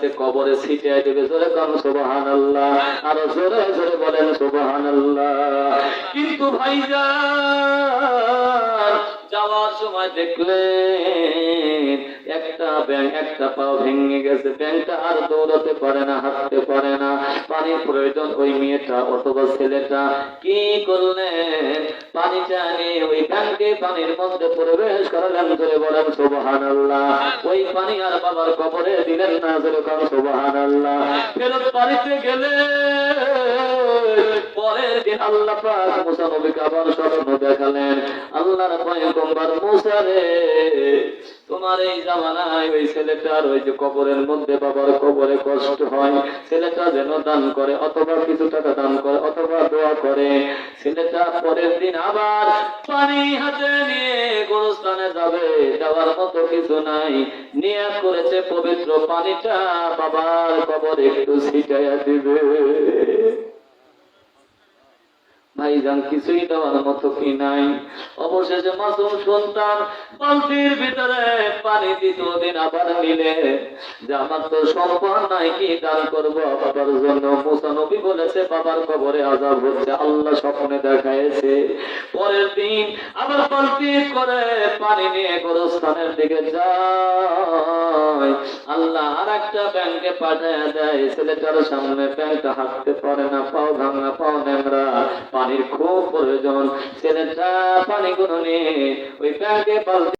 আছে কবরে ছিটিয়ে দেবে। জোরে কাম সুবাহান আল্লাহ আরও জোরে জোরে বলেন সুবাহান আল্লাহ কিন্তু ভাইজান, যাওয়ার সময় দেখলেন একটা ব্যাং একটা পাও ভেঙে গেছে। ব্যাংকটা আর দৌড়াতে পারে না, হাঁটতে পারে না। পানির প্রয়োজন ওই মেয়েটা অথবা ছেলেটা কি করলেন? পানিটা নিয়ে ওই ব্যাংকে পানির মধ্যে প্রবেশ করালেন করে বলেন সুবহান আল্লাহ ওই পানি আর বাবার কবরে দিলেন না যেরকম সুবহান আল্লাহ ফেরত বাড়িতে গেলে পরের দিন আল্লাহ পাক মুসা নবীকে আবার স্বপ্ন দেখালেন। আল্লাহর পয়গম্বর মুসা রে তোমার এই জামানায় ওই ছেলেটার ওই যে কবরের মধ্যে বাবার কবরে কষ্ট হয়। ছেলেটা যেন দান করে, অথবা কিছু টাকা দান করে, অথবা দোয়া করে। ছেলেটা পরের দিন আবার পানি হাতে নিয়ে গোরস্থানে যাবে। যাওয়ার মতো কিছু নাই। নিয়ে করেছে পবিত্র পানিটা বাবার কবরে একটু ছিটাইয়া দিবে। ভাইজান কিছুই দেওয়ার মতো কি নাই। অবশেষে মাসুম সন্তান বালতির ভিতরে পানি দ্বিতীয় দিন আবার নিলে। যে আমার তো সম্পদ নাই, কি দান করব বাবার জন্য? মুসা নবী বলেছে, বাবার কবরে আজাব হচ্ছে, আল্লাহ স্বপ্নে দেখাইছে। পরের দিন আবার বালতি করে পানি নিয়ে গোরস্থানের দিকে যায়। আল্লাহ আর একটা ব্যাংকে পাঠায় দেয়, ছেলেটার সামনে ব্যাংকটা হাঁটতে পারে না, পাও ভাঙা, পাও ন্যাংরা। পানির খুব প্রয়োজন। ছেলেটা পানি গুলো নিয়ে ওই প্যাকে বালতি